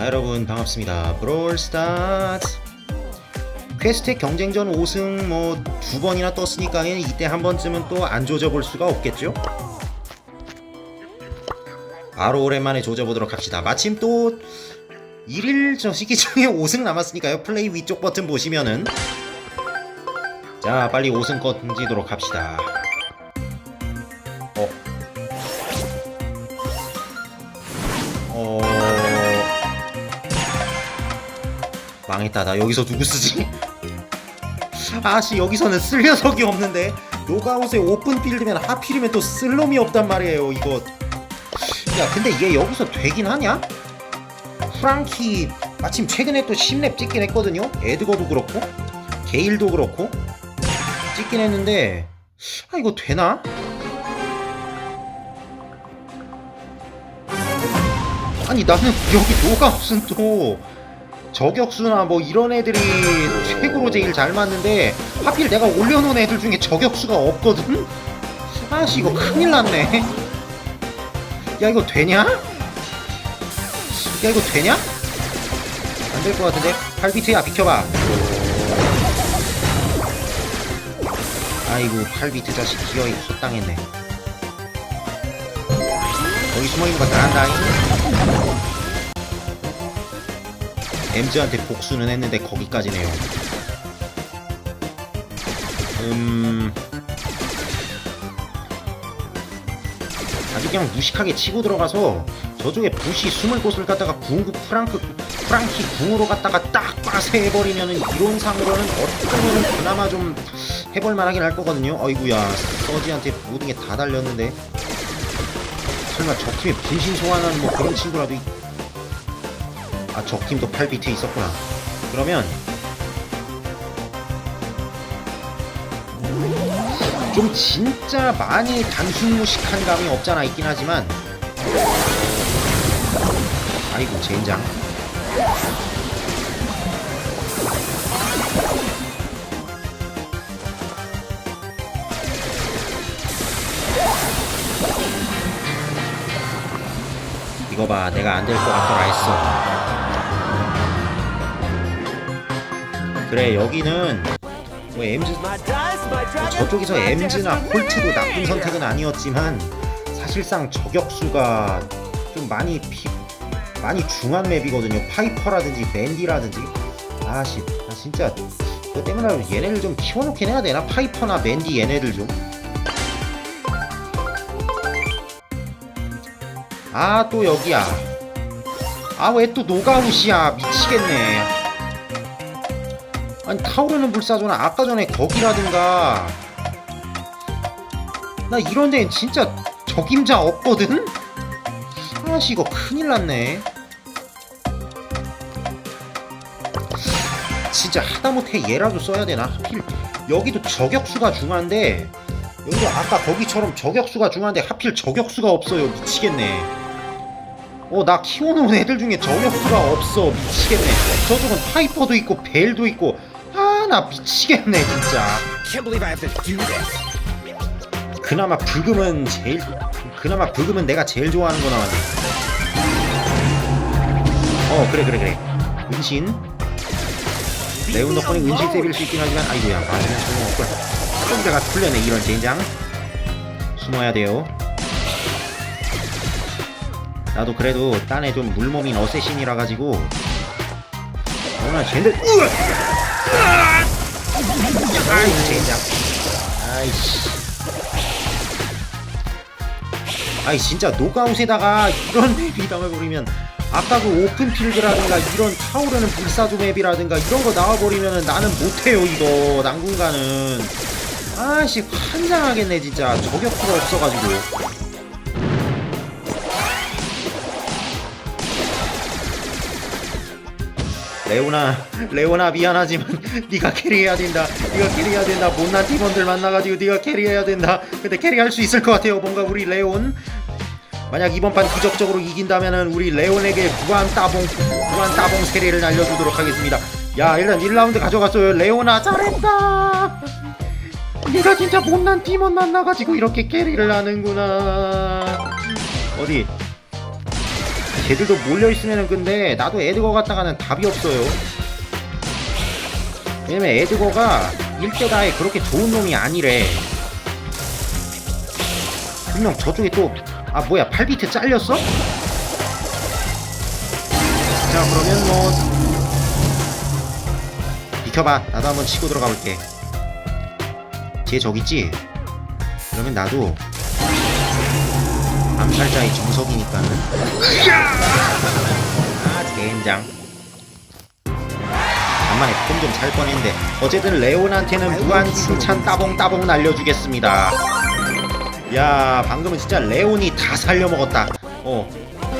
자 여러분 반갑습니다. 브롤 스타트 퀘스트 경쟁전 5승 뭐 두 번이나 떴으니까 이때 한 번쯤은 또 안 조져볼 수가 없겠죠? 바로 오랜만에 조져보도록 합시다. 마침 또 1일 저 시기 중에 5승 남았으니까요. 플레이 위쪽 버튼 보시면은. 자 빨리 5승 건지도록 합시다 망했다. 나 여기서 누구 쓰지? 아씨 여기서는 쓸 녀석이 없는데 노가웃에 오픈 필드면 하필이면 또 쓸 놈이 없단 말이에요. 이거. 야 근데 얘 여기서 되긴 하냐? 프랑키 마침 최근에 또 10렙 찍긴 했거든요. 에드거도 그렇고 게일도 그렇고 찍긴 했는데 아 이거 되나? 아니 나는 여기 노가웃은 또 저격수나 뭐 이런 애들이 최고로 제일 잘 맞는데 하필 내가 올려놓은 애들 중에 저격수가 없거든? 아씨 이거 큰일 났네 야 이거 되냐? 야 이거 되냐? 안 될 것 같은데 팔비트야 비켜봐 아이고 팔비트 자식 기어이 헛당했네 여기 숨어있는 거다 한다잉 MZ한테 복수는 했는데 거기까지네요. 음... 아주 그냥 무식하게 치고 들어가서 저쪽에 부시 숨을 곳을 갖다가 궁구 프랑크 프랑키 궁으로 갖다가 딱 빠세해버리면은 이론상으로는 어쩌면은 그나마 좀 해볼 만하긴 할 거거든요. 어이구야 서지한테 모든 게 다 달렸는데 설마 저 팀에 분신 소환하는 뭐 그런 친구라도 있... 아, 적 팀도 8비트 있었구나. 그러면 좀 진짜 많이 단순 무식한 감이 없잖아 있긴 하지만. 아이고 젠장. 이거 봐 내가 안 될 것 같더라 했어 그래 여기는 뭐 MZ 저쪽에서 MZ나 콜트도 나쁜 선택은 아니었지만 사실상 저격수가 좀 많이 피, 많이 중한 맵이거든요. 파이퍼라든지 밴디라든지. 아씨 아 진짜 그거 때문에 얘네를 좀 키워놓긴 해야 되나? 파이퍼나 맨디 얘네들 좀. 아 또 여기야. 아 왜 또 노가웃이야? 미치겠네 아니 타오르는 불사조나 아까 전에 거기라든가. 나 이런 데는 진짜 적임자 없거든? 아씨 이거 큰일 났네. 진짜 하다못해 얘라도 써야 되나? 하필 여기도 저격수가 중요한데 여기도 아까 거기처럼 저격수가 중요한데 하필 저격수가 없어요. 미치겠네. 어 나 키워놓은 애들 중에 저격수가 없어. 미치겠네. 저쪽은 파이퍼도 있고 벨도 있고 아 나 미치겠네 진짜. Can't believe I have to do this. 그나마 불금은 제일 그나마 불금은 내가 제일 좋아하는 거 나왔네 어 그래 그래 그래. 은신. 레온 덕분에 은신 세빌 수 있긴 하지만 아이고야 맞으면 소용없군 혼자가 풀려네 이런 젠장. 숨어야 돼요. 나도 그래도 딴에 좀 물몸인 어쌔신이라 가지고. 워낙 쟤들 으아! 아이 젠장 아이씨 아이 진짜 노가웃에다가 이런 맵이 나와버리면 아까 그 오픈필드라든가 이런 타오르는 불사조 맵이라든가 이런 거 나와버리면 나는 못해요 이거. 당분간은 아씨 환장하겠네 진짜. 저격수가 없어가지고 레오나 레오나 미안하지만 네가 캐리해야 된다. 네가 캐리해야 된다. 못난 팀원들 만나가지고 네가 캐리해야 된다. 근데 캐리할 수 있을 것 같아요. 뭔가 우리 레온. 만약 이번 판 기적적으로 이긴다면은 우리 레온에게 무한 따봉 무한 따봉 세례를 날려주도록 하겠습니다. 야 일단 1라운드 가져갔어요. 레오나 잘했다. 네가 진짜 못난 팀원 만나가지고 이렇게 캐리를 하는구나. 어디 쟤들도 몰려있으면은 근데 나도 에드거 갔다가는 답이 없어요 왜냐면 에드거가 일대다에 그렇게 좋은 놈이 아니래 분명 저쪽에 또 아 뭐야 8비트 잘렸어? 자 그러면 뭐 비켜봐 나도 한번 치고 들어가 볼게 쟤 저기 있지? 그러면 나도 암살자의 정석이니까는 아 젠장 간만에 폼좀 살 뻔했는데 어쨌든 레온한테는 무한 칭찬 따봉따봉 날려주겠습니다 야 방금은 진짜 레온이 다 살려먹었다 어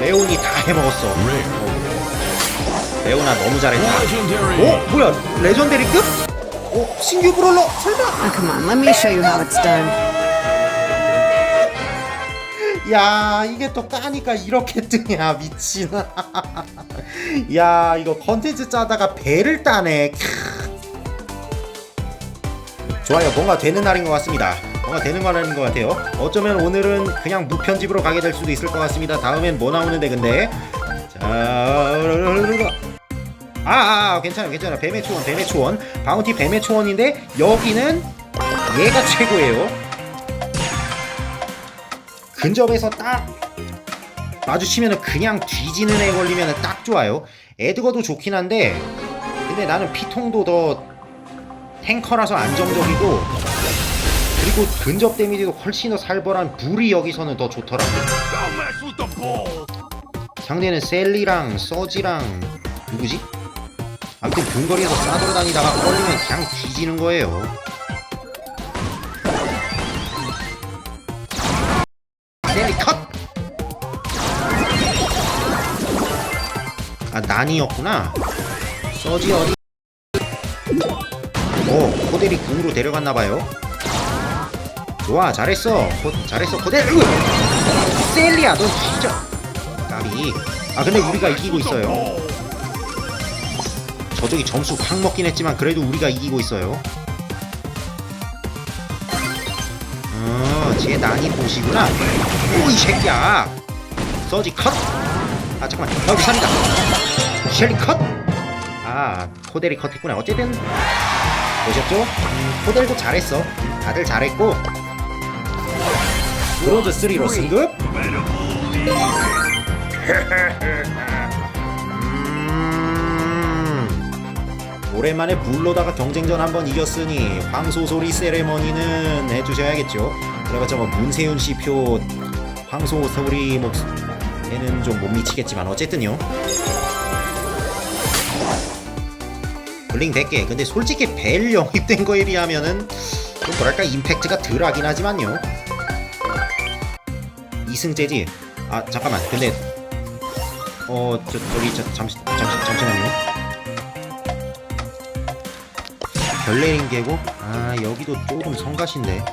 레온이 다 해먹었어 어. 레온아 너무 잘했다. 어? 뭐야 레전데리급? 어? 신규 브롤러? 설마? Now come on, let me show you how it's done. 야 이게 또 까니까 이렇게 뜨냐 미친 야 이거 컨텐츠 짜다가 배를 따네. 캬. 좋아요. 뭔가 되는 날인 것 같습니다. 뭔가 되는 날인 것 같아요. 어쩌면 오늘은 그냥 무편집으로 가게 될 수도 있을 것 같습니다. 다음엔 뭐 나오는데 근데? 자 아, 아, 아 괜찮아 괜찮아 뱀의 초원 뱀의 초원. 바운티 뱀의 초원인데 여기는 얘가 최고예요 근접에서 딱 마주치면은 그냥 뒤지는 애 걸리면은 딱 좋아요. 에드거도 좋긴 한데 근데 나는 피통도 더 탱커라서 안정적이고 그리고 근접 데미지도 훨씬 더 살벌한 불이 여기서는 더 좋더라고. Don't mess with the ball. 상대는 셀리랑 서지랑 누구지? 아무튼 근거리에서 싸돌아다니다가 걸리면 그냥 뒤지는 거예요. 아 난이었구나. 서지 어디? 오 코델이 궁으로 데려갔나봐요. 좋아 잘했어. 코, 잘했어 코델. 으! 셀리야 넌 진짜. 까비. 아 근데 우리가 이기고 있어요. 저쪽이 점수 확 먹긴 했지만 그래도 우리가 이기고 있어요. 어쟤 난이 보시구나. 오이 새끼야. 서지 컷아 잠깐만. 여기 살리다 셸리 컷 아 코델이 컷했구나 어쨌든 보셨죠? 음, 코델도 잘했어 다들 잘했고 브론즈 3로 승급 음, 오랜만에 불로다가 경쟁전 한번 이겼으니 황소소리 세레머니는 해주셔야겠죠. 그래봤자 뭐 문세윤 씨 표 황소소리 목에는 좀 못 미치겠지만 어쨌든요. 블링 100개. 근데 솔직히 벨 영입된 거에 비하면은 좀 뭐랄까 임팩트가 덜하긴 하지만요. 이승재지. 아 잠깐만. 근데 어, 저, 저기, 저, 잠시, 잠시, 잠시만요. 별내린 계곡? 아, 여기도 조금 성가신데.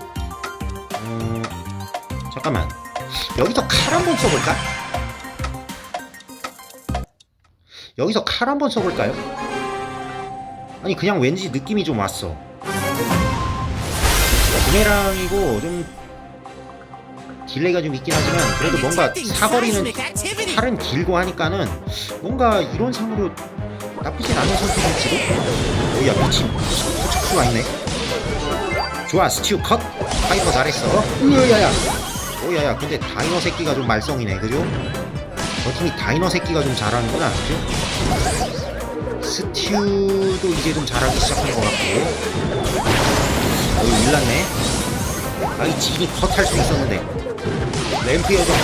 음, 잠깐만. 여기서 칼 한 번 써볼까? 여기서 칼 한 번 써볼까요? 아니, 그냥 왠지 느낌이 좀 왔어. 부메랑이고, 좀, 딜레이가 좀 있긴 하지만, 그래도 뭔가 사거리는 팔은 길고 하니까는 뭔가 이런 상으로 나쁘진 않은 선택일지도? 오야 미친 후축수가 있네 좋아 스티우 컷 파이터 잘했어 으야야 오야야 근데 다이너 새끼가 좀 말썽이네 그죠? 저 팀이 다이너 새끼가 좀 잘하는구나 그죠? 스티우도 이제 좀 잘하기 시작한 것 같고. 어이 일났네. 아이 진이 컷할 수 있었는데. 램프여 좀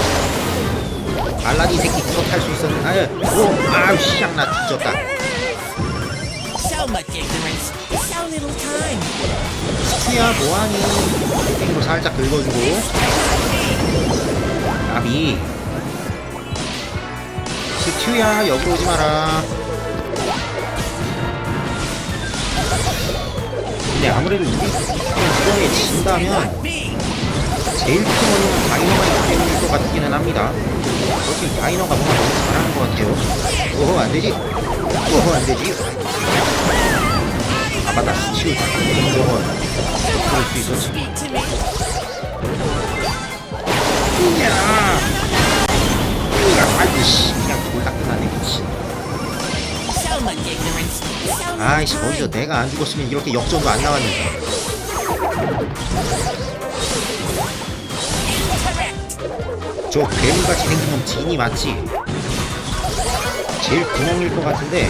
알라딘 새끼 컷할 수 있었는데. 아유 오 아우 씨양 나 뒤졌다. 스티야 뭐하니? 땡으로 살짝 긁어주고. 나비. 스튜야 여기로 오지 마라 근데 아무래도 이게 이번에 진다면 제일 큰 원인은 다이너가 때문일 것 같기는 합니다. 그렇게 다이너가 뭔가 너무 잘하는 것 같아요. 오호 안되지? 오호 안되지? 아 맞다. 스튜 저거 그럴 수 있었지 Speak to me. 야! 으아, 아이고 씨. 그냥 졸라 끝나네 미친 아이씨. 거기서 내가 안 죽었으면 이렇게 역전도 안 나왔는데. 저 괴물같이 생긴 놈 진이 맞지? 제일 구멍일 것 같은데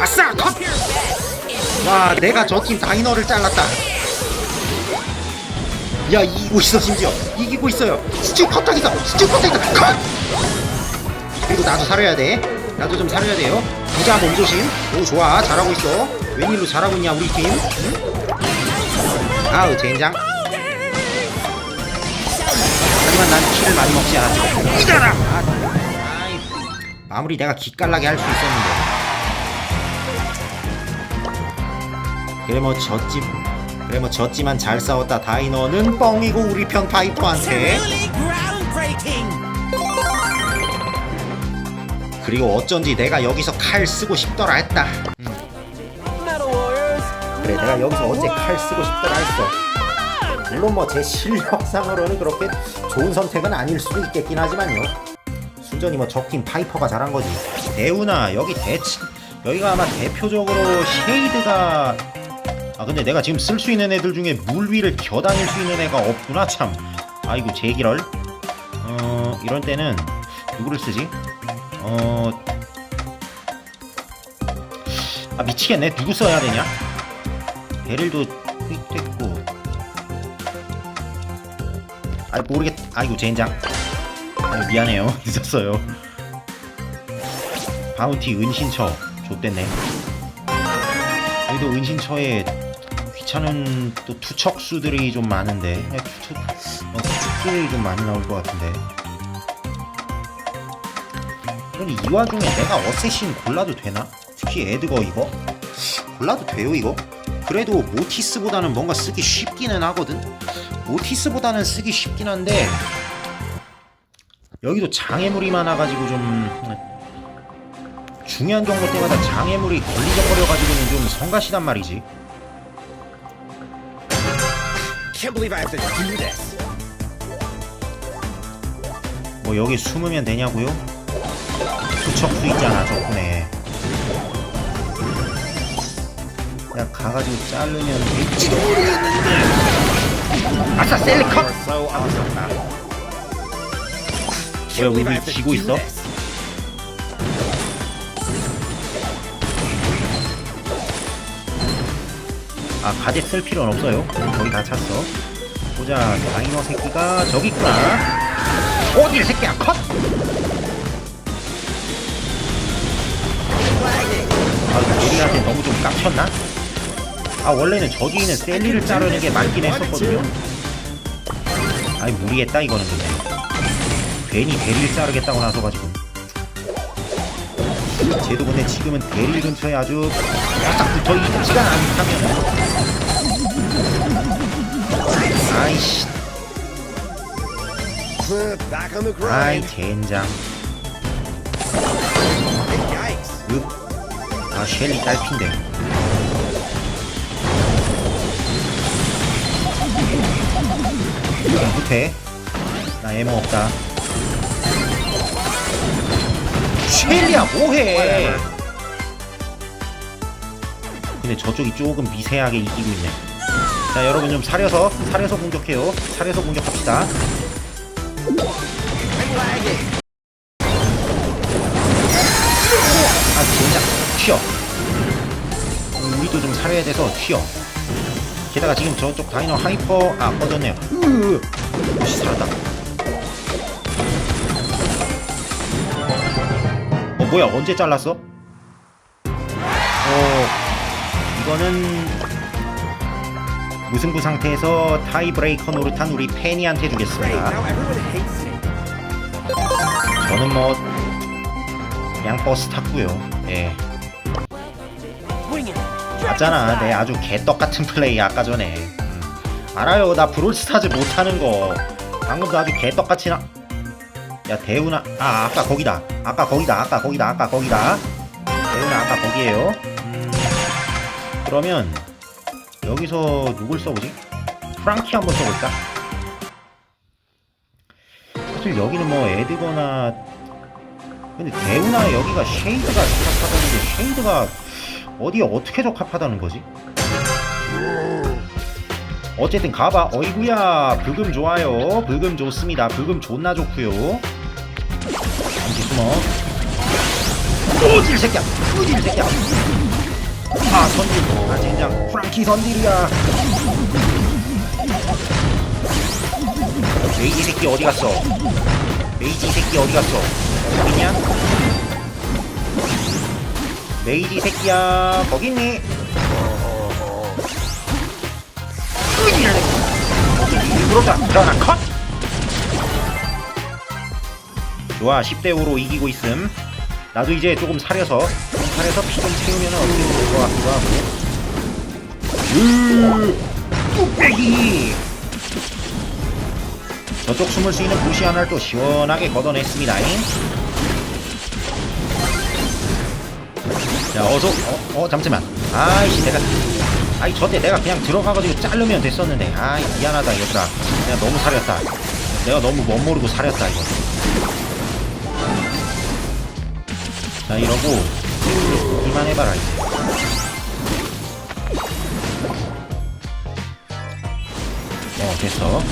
아싸 컷! 와 내가 저 팀 다이너를 잘랐다 야 이기고 있어 심지어 이기고 있어요 스튜 컷하기다 스튜 컷하기다 컷! 그리고 나도 살아야 돼 나도 좀 살아야 돼요 부자 몸조심. 오 좋아. 잘하고 있어. 웬일로 잘하고 있냐 우리 팀? 응? 아우 젠장. 하지만 난 키를 많이 먹지 않았죠 이겨라! 아, 아이, 마무리 내가 기깔나게 할 수 있었는데. 그래 뭐 졌지 그래 뭐 졌지만 잘 싸웠다 다이너는 뻥이고 우리 편 파이터한테. 그리고 어쩐지 내가 여기서 칼 쓰고 싶더라 했다. 음. 그래 내가 여기서 어째 칼 쓰고 싶더라 했어. 물론 뭐 제 실력상으로는 그렇게 좋은 선택은 아닐 수도 있겠긴 하지만요. 순전히 뭐 적팀 파이퍼가 잘한 거지. 대우나 여기 대치 여기가 아마 대표적으로 쉐이드가 아 근데 내가 지금 쓸 수 있는 애들 중에 물 위를 겨다닐 수 있는 애가 없구나 참. 아이고 제기럴. 어 이런 때는 누구를 쓰지 어. 아 미치겠네. 누구 써야 되냐? 베릴도 휙됐고. 아 모르겠. 아이고 젠장. 아유 미안해요. 늦었어요. 바운티 은신처 좆됐네. 여기도 은신처에 귀찮은 또 투척수들이 좀 많은데 아, 투척, 어, 투척수들이 좀 많이 나올 것 같은데. 그럼 이 와중에 내가 어쌔신 골라도 되나? 특히 에드거 이거? 골라도 돼요 이거? 그래도 모티스보다는 뭔가 쓰기 쉽기는 하거든? 모티스보다는 쓰기 쉽긴 한데 여기도 장애물이 많아가지고 좀 중요한 경로 때마다 장애물이 걸리적거려가지고는 좀 성가시단 말이지 Can't believe I have to do this. 뭐 여기 숨으면 되냐고요? 투척수 있잖아 덕분에 야 가가지고 자르면 될지도 모르겠는데 아싸 셀리컷 awesome. 왜 우리 지고 있어? 아 가젯 쓸 필요는 없어요 거의 다 찼어 보자 다이너 새끼가 저기 있구나 이 새끼야 컷! 아 우리한테 너무 좀 깝쳤나? 아 원래는 저기 있는 셀리를 자르는 게 맞긴 했었거든요. 아이 무리했다 이거는 근데. 괜히 대리를 자르겠다고 나서가 지고. 쟤도 근데 지금은 대리 근처에 아주 바짝 붙어 있지가 않다면. 아이씨. 아이. 젠장 아 셸리 딸핀데. 그냥 못해 나 애모 없다. 셸리야 뭐해? 근데 저쪽이 조금 미세하게 이기고 있네. 자 여러분 좀 사려서 사려서 공격해요. 사려서 공격합시다 우리도 좀 살려야 돼서 튀어 게다가 지금 저쪽 다이너 하이퍼 아 꺼졌네요 으 역시 살았다 어 뭐야 언제 잘랐어? 어 이거는 무승부 상태에서 타이브레이커 노릇한 우리 페니한테. 주겠습니다. 저는 뭐 그냥 버스 탔고요. 예. 맞잖아. 내 아주 개떡 같은 플레이 아까 전에. 음. 알아요. 나 브롤스타즈 못하는 거. 방금도 아주 개떡 같이 나. 야 대우나. 아 아까 거기다. 아까 거기다. 아까 거기다. 아까 거기다. 대우나 아까 거기에요. 음. 그러면 여기서 누굴 써보지? 프랑키 한번 써볼까? 사실 여기는 뭐 에드거나 근데 대우나 여기가 쉐이드가 적합하다는데 쉐이드가 어디에 어떻게 적합하다는 거지? 어쨌든 가봐. 어이구야. 불금 좋아요. 불금 좋습니다. 불금 존나 좋구요. 잠시 숨어 오질 새끼야. 오질 새끼야. 아 선딜 아 젠장 프랑키 선딜이야. 메이지 새끼 어디 갔어? 메이지 새끼 어디 갔어? 거기 있냐 메이지 새끼야. 거기 있니. 그렇다 일어나 컷! 좋아 10대5로 이기고 있음. 나도 이제 조금 사려서 좀 사려서 피 좀 채우면 어떻게 될것 같기도 하고. 으 뚝배기! 저쪽 숨을 수 있는 부시 하나를 또 시원하게 걷어냈습니다 자 어서 어, 어 잠시만. 아이씨 내가 아이 저때 내가 그냥 들어가가지고 자르면 됐었는데. 아이 미안하다 얘들아. 내가 너무 사렸다. 내가 너무 멋모르고 사렸다 이거. 자 이러고 이만 해봐라 이제. 어 됐어.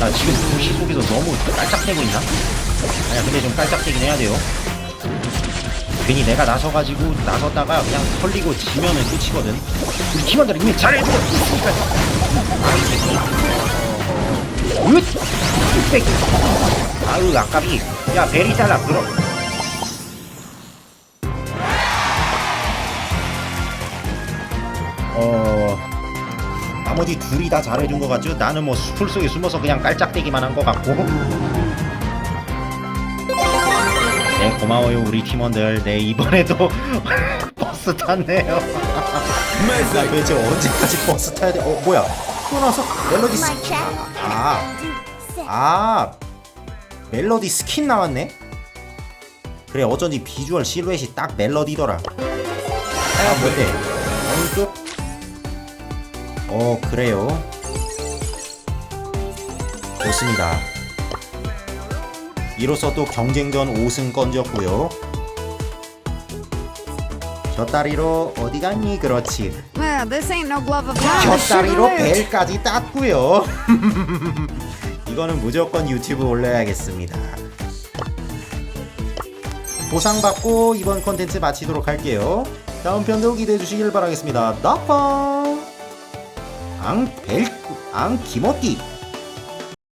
나 지금 도시 속에서 너무 깔짝대고 있나? 아니야 근데 좀 깔짝대긴 해야 돼요. 괜히 내가 나서가지고 나섰다가 그냥 털리고 지면은 끝이거든. 우리 팀원들 이미 아이 새끼 으! 뚝배기 아유 아깝이. 야 베리 잘라 그럼. 어 나머지 둘이 다 잘해준 것 같죠? 나는 뭐 풀 속에 숨어서 그냥 깔짝대기만 한 것 같고 네 고마워요 우리 팀원들 네 이번에도 버스 탔네요 나 도대체 언제까지 버스 타야 돼? 어 뭐야 또 나왔어? 멜로디 스... 아, 아 멜로디 스킨 나왔네? 그래 어쩐지 비주얼 실루엣이 딱 멜로디더라 아 뭔데? 쪽? 어 그래요 좋습니다 이로써 또 경쟁전 5승 건졌고요. 곁다리로 어디 갔니? 그렇지. Well, this ain't no glove of love. 곁다리로. 벨까지 땄고요. 이거는 무조건 유튜브 올려야겠습니다. 보상받고 이번 컨텐츠 마치도록 할게요. 다음 편도 기대해 주시길 바라겠습니다. 나빠. 앙 벨, 앙 기모띠